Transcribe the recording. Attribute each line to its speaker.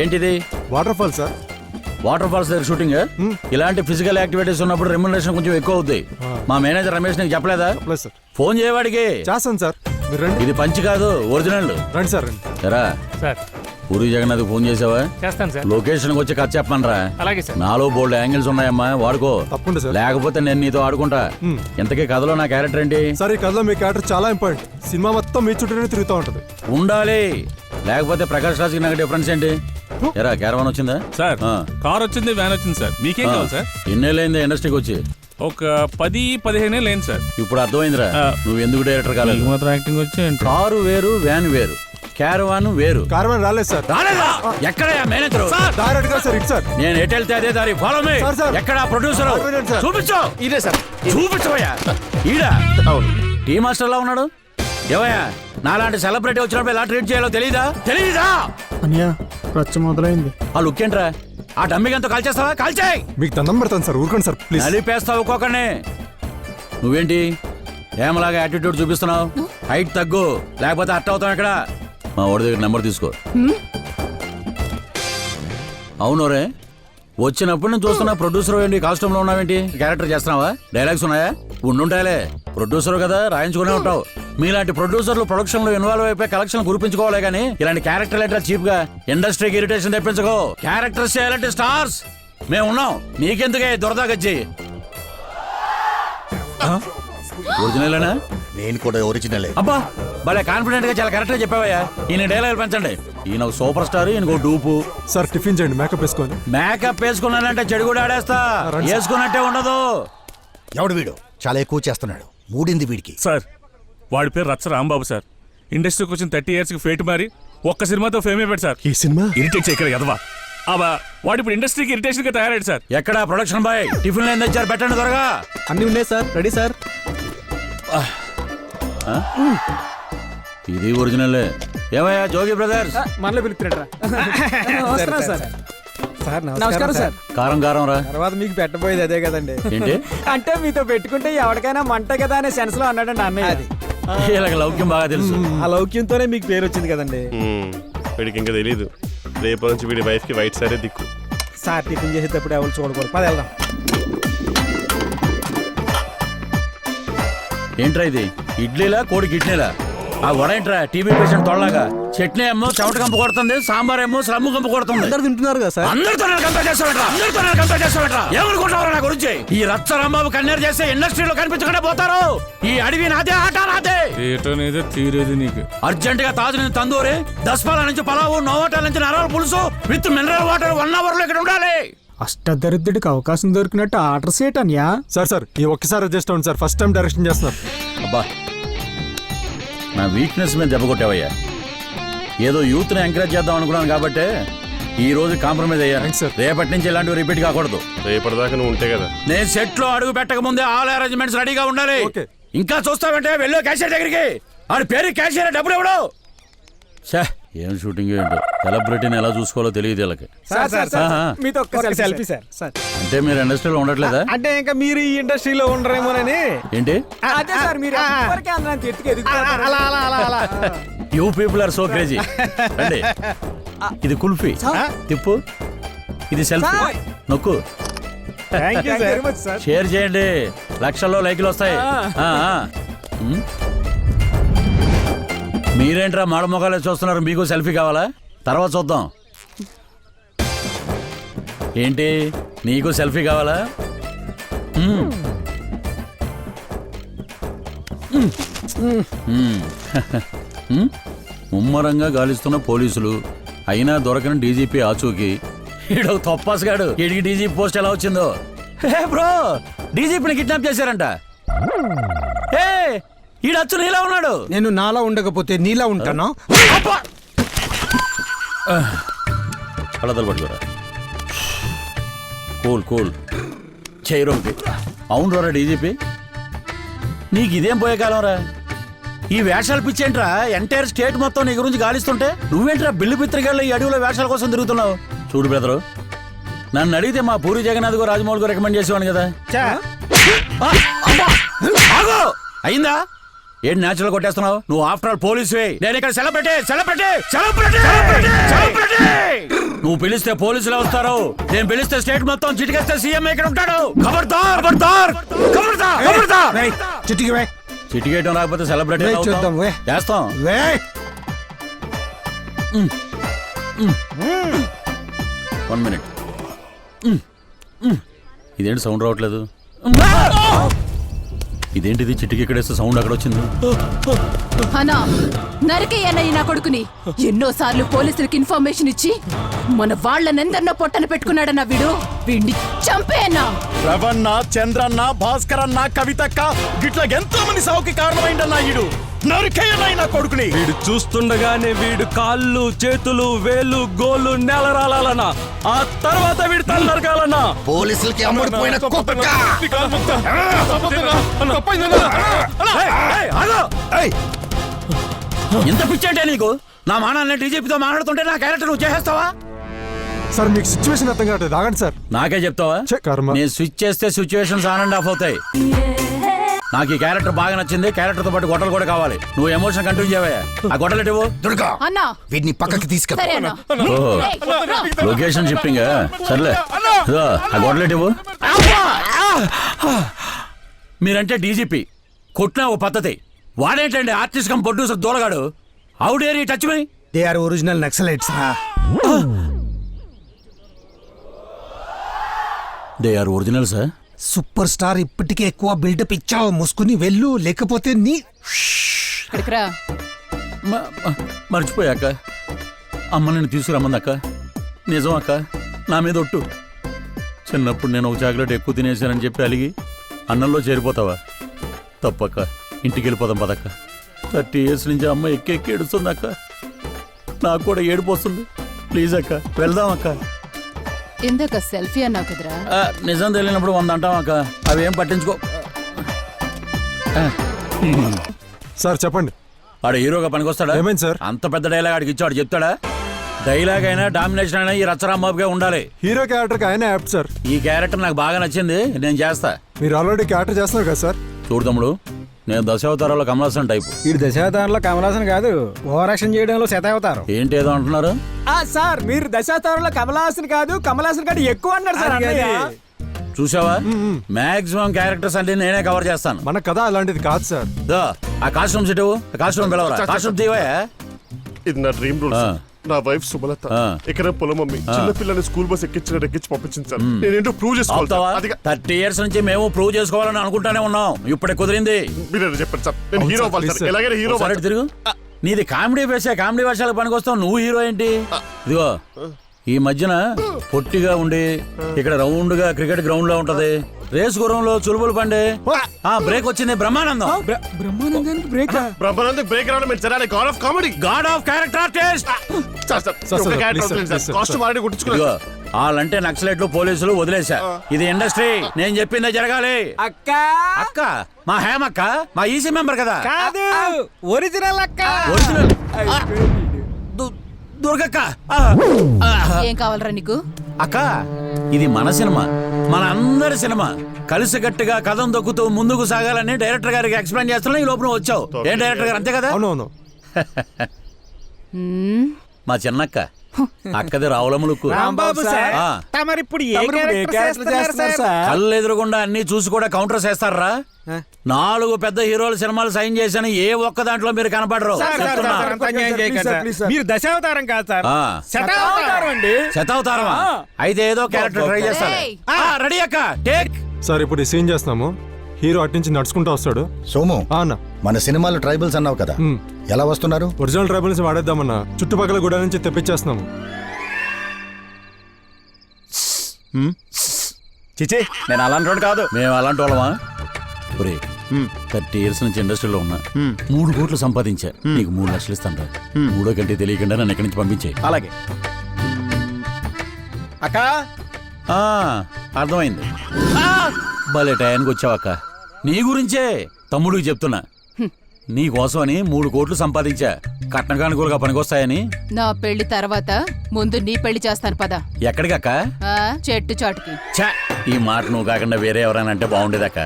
Speaker 1: ఏంటిది?
Speaker 2: Water fall sir
Speaker 1: water falls దగ్గర shooting ఇలాంటి ఫిజికల్ యాక్టివిటీస్ ఉన్నప్పుడు రెమ్యునరేషన్ కొంచెం ఎక్కువ అవుద్ది. మా మేనేజర్ రమేష్ నీకు చెప్పలేదా?
Speaker 2: ప్లస్ సార్
Speaker 1: ఫోన్ చేయవాడికి
Speaker 2: చేస్తాను సార్
Speaker 1: ఇది పంచి కాదు ఒరిజినల్
Speaker 2: రండి సార్ రండి.
Speaker 1: ఎరా
Speaker 3: సార్
Speaker 1: పూరి జగన్నాథ్ ఫోన్ చేసావా?
Speaker 3: చేస్తాను సార్
Speaker 1: లొకేషన్ వచ్చి కథ చెప్పనరా?
Speaker 3: అలాగే సార్
Speaker 1: నాలో బోల్డ్ యాంగిల్స్ ఉన్నాయమ్మా వాడుకో.
Speaker 2: తప్పకుండా సార్
Speaker 1: లేకపోతే నేను నీతో ఆడుకుంటా. ఇంతకీ కథలో నా క్యారెక్టర్ ఏంటి?
Speaker 2: సార్ ఈ కథలో మీ క్యారెక్టర్ చాలా ఇంపార్టెంట్ సినిమా మొత్తం మీ చుట్టూనే తిరుగుతూ ఉంటుంది.
Speaker 1: ఉండాలి. లేకపోతే ప్రకాష్ రాజ్కి నాకు డిఫరెన్స్ ఏంటి? ఎరా క్యారవాన్ వచ్చిందా?
Speaker 4: సార్
Speaker 1: ఆ.
Speaker 4: కార్ వచ్చింది వ్యాన్ వచ్చింది సార్. మీకేం. కావాలి సార్?
Speaker 1: ఎన్నేళ్ళైంది ఇండస్ట్రీకి వచ్చి?
Speaker 4: ఒక పది పదిహేనే లేను సార్.
Speaker 1: ఇప్పుడు అర్థమైందిరా.
Speaker 4: ఆ.
Speaker 1: నువ్వు ఎందుకు డైరెక్టర్ కాలేదు?
Speaker 4: మాత్రం యాక్టింగ్ వచ్చి?
Speaker 1: కారు వేరు వ్యాన్ వేరు. క్యారవాన్ వేరు.
Speaker 2: కార్వాన్ రాలేదు సార్.
Speaker 1: రాలేదా? ఎక్కడయ్యా మేనేజర్
Speaker 2: డైరెక్ట్గా సార్ ఇటు సార్.
Speaker 1: నేను ఎటు వెళ్తే అదే దారి. Follow me
Speaker 2: sir, sir.
Speaker 1: ఎక్కడ ప్రొడ్యూసర్
Speaker 2: సార్.
Speaker 1: చూపించు.
Speaker 5: ఇదే సార్.
Speaker 1: చూపించవయ్యా. ఈడా? టీ మాస్టర్ లా ఉన్నాడు? ఏవయ్యా నాలాంటి సెలబ్రిటీ వచ్చినప్పుడు ఎలా ట్రీట్ చేయాలో తెలీదా? తెలీదా?
Speaker 6: అనియా రచ్చ మొదలైంది.
Speaker 1: ఆ లుక్ ఏంట్రా? ఆ డమ్మిగంతో కాల్చేస్తావా? కాల్చేయ్!
Speaker 2: మీకు దండం పెడతాను సార్ ఊరుకోండి సార్ ప్లీజ్.
Speaker 1: నలిపేస్తావు ఒక్కొక్కడిని. నువ్వేంటి? ఏమలాగా యాటిట్యూడ్ చూపిస్తున్నావు? హైట్ తగ్గు. లేకపోతే అట్ట అవుతాం ఇక్కడ మా వాడి దగ్గర నెంబర్ తీసుకో. అవునోరే వచ్చినప్పుడు నేను చూస్తున్నా ప్రొడ్యూసర్ ఏంటి? కాస్ట్యూమ్లో ఉన్నావేంటి? క్యారెక్టర్ చేస్తున్నావా? డైలాగ్స్ ఉన్నాయా? ఉండుంటాయిలే. ప్రొడ్యూసర్ కదా రాయించుకునే ఉంటావు. మీలాంటి ప్రొడ్యూసర్లు ప్రొడక్షన్లో ఇన్వాల్వ్ అయిపోయి కలెక్షన్ గురిపించుకోవాలి కానీ ఇలాంటి క్యారెక్టర్ లెటర్ చీప్గా ఇండస్ట్రీకి ఇరిటేషన్ తెప్పించుకో. క్యారెక్టర్స్ చేయాలంటే స్టార్స్ మేము ఉన్నాం. నీకెందుకే దురదా గజ్జి? ఒరిజినలేనా
Speaker 5: నేను కూడా ఒరిజినలే
Speaker 1: అబ్బా భలే కాన్ఫిడెంట్గా చాలా కరెక్ట్గా చెప్పావయ్యా. ఈయన డైలాగ్ పెంచండి. ఈయన ఒక సూపర్ స్టార్ ఈయన డూపు
Speaker 2: సార్ టిఫిన్ చేయండి మేకప్ వేసుకోండి.
Speaker 1: మేకప్ వేసుకున్నానంటే చెడు కూడా ఆడేస్తా. వేసుకున్నట్టే ఉండదు.
Speaker 5: ఎవడు వీడు? చాలా ఎక్కువ చేస్తున్నాడు. మూడింది వీడికి.
Speaker 4: సార్ వాడి పేరు రచ్చ రాంబాబు సార్. ఇండస్ట్రీకి వచ్చిన థర్టీ ఇయర్స్కి ఫేట్ మారి ఒక్క సినిమాతో ఫేమ్ అయిపోయాడు సార్.
Speaker 2: ఈ సినిమా?
Speaker 4: ఇరిటేట్ చేయకరా ఎదవా అబ్బా వాడు ఇప్పుడు ఇండస్ట్రీకి ఇరిటేషన్గా తయారయ్యాడు సార్.
Speaker 1: ఎక్కడ ప్రొడక్షన్ బాయ్? టిఫిన్ ఏం తెచ్చారు పెట్టండి త్వరగా.
Speaker 6: అన్ని ఉన్నాయి సార్. Ready sir.
Speaker 1: ఇది ఒరిజినల్. ఏమయ్యా జోగి బ్రదర్స్?
Speaker 6: మనలో వస్తున్నా సార్ సార్
Speaker 7: నమస్కారం సార్.
Speaker 1: కారం కారం రా.
Speaker 7: తర్వాత మీకు పెట్టబోయేది అదే కదండి.
Speaker 1: ఏంటి?
Speaker 7: అంటే మీతో పెట్టుకుంటే ఎవరికైనా మంట కదా అనే సెన్స్లో అన్నాడండి అన్నయ్య. అది.
Speaker 1: వీళ్ళకి లౌక్యం బాగా తెలుసు.
Speaker 7: ఆ లౌక్యంతోనే మీకు పేరు వచ్చింది కదండి.
Speaker 8: మ్మ్. వీడికి ఇంకా తెలీదు. రేపు నుంచి వీడి వైఫ్కి వైట్ సారే దిక్కు.
Speaker 7: సార్ టిఫిన్ చేసేటప్పుడు ఎవరు చూడకూడదు. పది వెళ్దాం.
Speaker 1: ఏంట్రా ఇది? ఇడ్లీలా కోడికి ఇడ్లీలా? ఆ వడ ఏంట్రా? టీవీ పేషెంట్ తొడలాగా చట్నీ ఏమో చెమట కంపు కొడుతుంది సాంబార్ ఏమో శ్రమ కంపు కొడుతుంది.
Speaker 6: అందరు తింటున్నారు కదా సార్?
Speaker 1: అందరితో నేను కంపేర్ చేస్తావట్రా? అందరితో నేను కంపేర్ చేస్తావట్రా? ఏమనుకుంటావు నా గురించి? ఈ రచ్చ రాంబాబు కన్నేరు చేస్తే ఇండస్ట్రీలో కనిపించకుండా పోతారు. ఈ అడవి నాదే ఆట నాదే.
Speaker 4: అనేది తీరేది నీకు.
Speaker 1: అర్జెంట్గా తాజు నుంచి తందూరి దస్పాల నుంచి పలావు నోవాటాల నుంచి నరాల పులుసు విత్ మినరల్ వాటర్ వన్ అవర్లో ఇక్కడ ఉండాలి.
Speaker 6: అష్టదరిద్రుడికి అవకాశం దొరికినట్టు ఆర్డర్ సేట్ అనియా
Speaker 2: సార్ సార్ ఈ ఒక్కసారి అడ్జస్ట్ అవ్వండి సార్. ఫస్ట్ టైం డైరెక్షన్ చేస్తున్నారు.
Speaker 1: అబ్బా నా వీక్నెస్ మీద దెబ్బ కొట్టావయ్యా. ఏదో యూత్ని ఎంకరేజ్ చేద్దాం అనుకున్నాను కాబట్టి ఈ రోజు కాంప్రమైజ్ అయ్యాను
Speaker 2: Thanks, sir.
Speaker 1: రేపటి నుంచి ఇలాంటివి రిపీట్ కాకూడదు.
Speaker 8: రేపటిదాకా నువ్వు ఉంటే కదా.
Speaker 1: నేను సెట్లో అడుగు పెట్టక ముందే ఆల్ అరేంజ్మెంట్స్ రెడీగా ఉండాలి. ఇంకా చూస్తావంటే వెళ్ళు క్యాషియర్ దగ్గరికి. ఆడి పేరు క్యాషియర్ డబ్బులు ఎవడు? ఛే, ఏం షూటింగ్ ఏంటో? సెలబ్రిటీని ఎలా చూసుకోవాలో తెలియదు వీళ్ళకి.
Speaker 7: సార్ సార్ సార్
Speaker 1: ఆహా.
Speaker 7: మీతో సెల్ఫీ సార్. సార్.
Speaker 1: అంటే మీరు ఇండస్ట్రీలో ఉండట్లేదా?
Speaker 7: అంటే ఇంకా మీరు ఈ ఇండస్ట్రీలో ఉండరేమోనని.
Speaker 1: ఏంటి?
Speaker 7: అదే సార్ మీరు అందరం ఎత్తుకు. అలా అలా అలా అలా
Speaker 1: you people are so crazy. రండి. ఇది కుల్ఫీ. తిప్పు. ఇది సెల్ఫీ.
Speaker 7: సార్.
Speaker 1: నొక్కు.
Speaker 7: Thank you very much sir.
Speaker 1: Share చేయండి. లక్షల్లో లైకులు వస్తాయి. ఆ, ఆ. ఉమ్. మీరేంట్రా మాడ మొగాలే చూస్తున్నారు? మీకు సెల్ఫీ కావాలా? తర్వాత చూద్దాం. ఏంటి? నీకు సెల్ఫీ కావాలా? ముమ్మరంగా గాలిస్తున్న పోలీసులు అయినా దొరకని డీజీపీ ఆచూకి. ఈడు తొప్పాసుగాడు. ఈడికి డీజీపీ పోస్ట్ ఎలా వచ్చిందో? హే బ్రో డీజీపీని కిడ్నాప్ చేశారంట. ఏ ఈడు అచ్చు నీలా ఉన్నాడు.
Speaker 6: నేను నాలా ఉండకపోతే నీలా ఉంటాను?
Speaker 1: కళ్ళదలు పట్టుకోరా. Cool cool. ఒకటి అవును రా డీజీపీ. నీకు ఇదేం పోయే కాలం రా? ఈ వేషాలు పిచ్చేంట్రా? ఎంటైర్ స్టేట్ మొత్తం నీ గురించి గాలిస్తుంటే నువ్వేంట్రా బిల్లు పిత్రికల్లో ఈ అడవిలో వేషాల కోసం తిరుగుతున్నావు? చూడు బ్రదరు నన్ను అడిగితే మా పూరి జగన్నాథ్ గారు రాజమౌళి గారు రికమెండ్ చేసేవాడు కదా! అయిందా? ఏంటి న్యాచురల్ కొట్టేస్తున్నావు? నువ్వు ఆఫ్టర్ ఆల్ పోలీసువే. నేను ఇక్కడ సెలబ్రిటీ సెలబ్రిటీ సెలబ్రిటీ సెలబ్రిటీ నువ్వు పిలిస్తే పోలీసులు వస్తారు. నేను పిలిస్తే స్టేట్ మొత్తం చిటికేస్తే సీఎం ఇక్కడ ఉంటాడు. ఖబర్దార్ ఖబర్దార్! ఖబర్దార్ ఖబర్దార్!
Speaker 6: చిటికి వే.
Speaker 1: చిటికేయటం రాకపోతే సెలబ్రిటీ
Speaker 6: చూద్దాం, వే.
Speaker 1: చేస్తాం.
Speaker 6: వే.
Speaker 1: One minute. ఇదేంటి సౌండ్ రావట్లేదు? ఇదేంటిది? చిటికి ఎక్కడేస్తే సౌండ్ అక్కడ వచ్చింది
Speaker 3: అనా నరకేయన్నయ్య నా కొడుకుని. ఎన్నోసార్లు పోలీసులకు ఇన్ఫర్మేషన్ ఇచ్చి మన వాళ్ళనెందరినో పొట్టన పెట్టుకున్నాడన్న వీడు. వీడిని చంపేయన్నా
Speaker 9: రవణ చంద్రన్న భాస్కరన్న కవితక్క గిట్ల ఎంతో మంది సావుకి కారణమైందన్న ఈడు. నరికేయనైనా కొడుకుని
Speaker 10: వీడు చూస్తుండగానే వీడు కాళ్ళు చేతులు వేలు గోళ్ళు నేల రాలాలన్నా ఆ తర్వాత వీడు తల నరకాలన్నా
Speaker 5: పోలీసులకి అమ్ముడుపోయిన!
Speaker 1: ఎంత పిచ్చంటే నీకు నా మానాన్ని డీజీపీతో మాట్లాడుతుంటే నా క్యారెక్టర్ నువ్వు చేసేస్తావా
Speaker 2: సార్ మీకు సిచ్యువేషన్ అర్థం కావట్లేదు ఆగండి సార్
Speaker 1: నాకే చెప్తావా. నేను స్విచ్ చేస్తే సిచ్యువేషన్స్ ఆన్ అండ్ ఆఫ్ అవుతాయి నాకు ఈ క్యారెక్టర్ బాగా నచ్చింది క్యారెక్టర్తో పాటు గొడవలు కూడా కావాలి. నువ్వు ఎమోషన్ కంటిన్యూ చేయవా ఆ గొడవలు ఇవ్వు?
Speaker 5: దుర్గా
Speaker 3: అన్నా.
Speaker 5: వీడిని పక్కకి తీసుకెళ్ళి.
Speaker 1: లొకేషన్ షిఫ్టింగ్ సర్లే. ఆ గొడవలు ఇవ్వు? మీరంటే డీజీపీ. కొట్టిన ఓ పద్ధతి. వాడేంటండి ఆర్టిస్ట్ కమ్ ప్రొడ్యూసర్ దూరగాడు అవుడేరి touch me
Speaker 6: they are original naxalites
Speaker 1: they are original sir
Speaker 6: super star ఇప్పటికే ఎక్కువ బిల్డప్ ఇచ్చావు. మూసుకుని వెళ్ళు లేకపోతే నీ
Speaker 1: మ- మ- మర్చిపోయాక. అమ్మ నేను తీసుకురమ్మంది అక్క. నిజం అక్క. నా మీద ఒట్టు. చిన్నప్పుడు నేను ఒక చాక్లెట్ ఎక్కువ తినేసానని చెప్పి అలిగి అన్నంలో చేరిపోతావా? తప్పక్క. ఇంటికి వెళ్ళిపోదాం పదక్క. థర్టీ ఇయర్స్ నుంచి అమ్మ ఎక్కి ఎక్కి ఏడుస్తుంది అక్క నాకు కూడా ఏడుపు వస్తుంది. ప్లీజ్ అక్క వెళ్దాం అక్క.
Speaker 3: ఇందాక సెల్ఫీ అన్నావు కదరా.
Speaker 1: ఆ, నిజం తెలియనప్పుడు వంద అంటాం అక్క? అవి ఏం పట్టించుకో.
Speaker 2: సార్ చెప్పండి.
Speaker 1: వాడు హీరోగా పనికొస్తాడా?
Speaker 2: ఏమైంది సార్?
Speaker 1: అంత పెద్ద డైలాగ్ ఆడికి ఇచ్చాడు చెప్తాడా? డైలాగ్ అయినా డామినేషన్ అయినా ఈ రచ్చరాంబాబుగా ఉండాలి.
Speaker 2: హీరో క్యారెక్టర్కి ఆయన యాప్ట్ సార్.
Speaker 1: ఈ క్యారెక్టర్ నాకు బాగా నచ్చింది నేను చేస్తా.
Speaker 2: మీరు ఆల్రెడీ క్యారెక్టర్ చేస్తున్నారు కదా సార్?
Speaker 1: చూడు తమ్ముడు నేను దశావతారాల్లో కమలాసన్ టైపు
Speaker 7: వీడు దశావతారంలో కమలాసన్ కాదు ఓవరాక్షన్ చేయడంలో శతావతారం.
Speaker 1: ఏంటి ఏదో అంటున్నారు?
Speaker 7: ఆ సార్ మీరు దశావతారంలో కమలాసన్ కాదు కమలాసన్ కాదు ఎక్కువ అన్నారు సార్ అన్నయ్య.
Speaker 1: చూసావా మాక్సిమం క్యారెక్టర్స్ అన్ని నేనే కవర్ చేస్తాను.
Speaker 2: మన కథ అలాంటిది కాదు సార్.
Speaker 1: దో, ఆ కాస్ట్యూమ్ సెట్ ఆ కాస్ట్యూమ్ పిలవరా? కాస్ట్యూమ్ తీవా
Speaker 8: ఇది నా డ్రీమ్ రూల్
Speaker 1: ఆ.
Speaker 8: నా వైఫ్ సుమలత.
Speaker 1: ఆ.
Speaker 8: ఎకరం పొలం మమ్మీ చిన్న పిల్లల్ని స్కూల్ బస్ ఎక్కించిన ఎక్కించి పంపించింది సార్. నేనేంటో ప్రూవ్ చేసుకోవాలి సార్. అది
Speaker 1: థర్టీ ఇయర్స్ నుంచి మేము ప్రూవ్ చేసుకోవాలని అనుకుంటానే ఉన్నాం. ఇప్పుడే కుదిరింది.
Speaker 8: మీరు చెప్పండి సార్. నేను హీరో అవ్వాలి సార్. ఎలాగైనా హీరో అవ్వాలి
Speaker 1: తిరుగు. నీది కామెడీ వేసే కామెడీ వేషాలకు పనికొస్తావు. నువ్వు హీరో ఏంటి? ఇదిగో ఈ మధ్యన పొట్టిగా ఉండి ఇక్కడ రౌండ్గా క్రికెట్ గ్రౌండ్లో ఉంటది. రేస్ గుర్రంలో చులుబులు పండే. ఆ బ్రేక్ వచ్చింది బ్రహ్మానందం.
Speaker 7: బ్ర- బ్రహ్మానందానికి బ్రేక్?
Speaker 8: బ్రహ్మానందం బ్రేక్ రావడం మీరు సరే god of comedy
Speaker 1: god of character artist
Speaker 8: costume already కుట్టించుకున్నాను
Speaker 1: ఇదిగో వాళ్ళంటే నక్సలైట్లు పోలీసులు వదిలేశా. ఇది ఇండస్ట్రీ నేను చెప్పిందే జరగాలి.
Speaker 7: అక్క.
Speaker 1: అక్క మా హేమక్క మా ఈసీ మెంబర్ కదా?
Speaker 7: కాదు. ఒరిజినల్ అక్క.
Speaker 1: ఒరిజినల్ దుర్గక్క.
Speaker 3: ఏం కావాలరా నీకు?
Speaker 1: అక్క ఇది మన సినిమా. మన అందరి సినిమా. కలిసికట్టుగా కథం దొక్కుతూ ముందుకు సాగాలని డైరెక్టర్ గారికి ఎక్స్ప్లెయిన్ చేస్తున్నా ఈ లోపల వచ్చావు. ఏం డైరెక్టర్ గారు? అంతే కదా?
Speaker 2: అవునవును.
Speaker 3: హ్మ్?
Speaker 1: మా చిన్నక్క. అక్కది రావులములుకు.
Speaker 7: రాంబాబు సార్
Speaker 1: ఆ.
Speaker 7: తమరిప్పుడు ఏ క్యారెక్టర్ చేస్తున్నారు సార్?
Speaker 1: కళ్ళు ఎదురుగుండా అన్ని చూసి కూడా కౌంటర్ చేస్తారా? నాలుగు పెద్ద హీరోల సినిమాలు సైన్ చేసిన ఏ ఒక్క దాంట్లో మీరు కనపడరు. చెప్తున్నా.
Speaker 7: అంత అన్యాయం చేయకండి సార్.
Speaker 2: Please sir.
Speaker 7: మీరు దశావతారం కాదు సార్.
Speaker 1: ఆ.
Speaker 7: శతావతారం అండి.
Speaker 1: శతావతారమా? అయితే ఏదో క్యారెక్టర్ ట్రై చేస్తాను.
Speaker 3: ఏయ్.
Speaker 1: రెడీ అక్క టేక్.
Speaker 2: సార్ ఇప్పుడు ఈ సీన్ చేస్తున్నాము. హీరో అటు నుంచి నడుచుకుంటూ వస్తాడు.
Speaker 5: సోము
Speaker 2: ఆ అన్న.
Speaker 5: మన సినిమాలో ట్రైబల్స్ అన్నావు కదా. ఎలా వస్తున్నారు?
Speaker 2: ఒరిజినల్ ట్రైబల్స్ వాడేద్దామన్నా చుట్టుపక్కల గుడ నుంచి తెప్పించేస్తున్నాము.
Speaker 9: చిచి నేను అలాంటి వాడు కాదు.
Speaker 1: మేము అలాంటి వాళ్ళమా? ఒరే థర్టీ ఇయర్స్ నుంచి ఇండస్ట్రీలో ఉన్నా. మూడు కోట్లు సంపాదించా. నీకు మూడు లక్షలు ఇస్తాను మూడో కంటే తెలియకుండా నన్ను ఎక్కడి నుంచి పంపించే
Speaker 9: అలాగే. అక్క?
Speaker 1: అర్థమైంది. భలే టయానికి వచ్చావక్క. నీ గురించే తమ్ముడికి చెప్తున్నా. నీ కోసమని మూడు కోట్లు సంపాదించా. కట్నకానుకూలుగా పనికొస్తాయని.
Speaker 3: నా పెళ్ళి తర్వాత ముందు నీ పెళ్ళి చేస్తాను పద.
Speaker 1: ఎక్కడికక్క?
Speaker 3: చెట్టు చాటుకి.
Speaker 1: ఛా! ఈ మాట నువ్వు కాకుండా వేరే ఎవరైనా అంటే బాగుండేదక్క?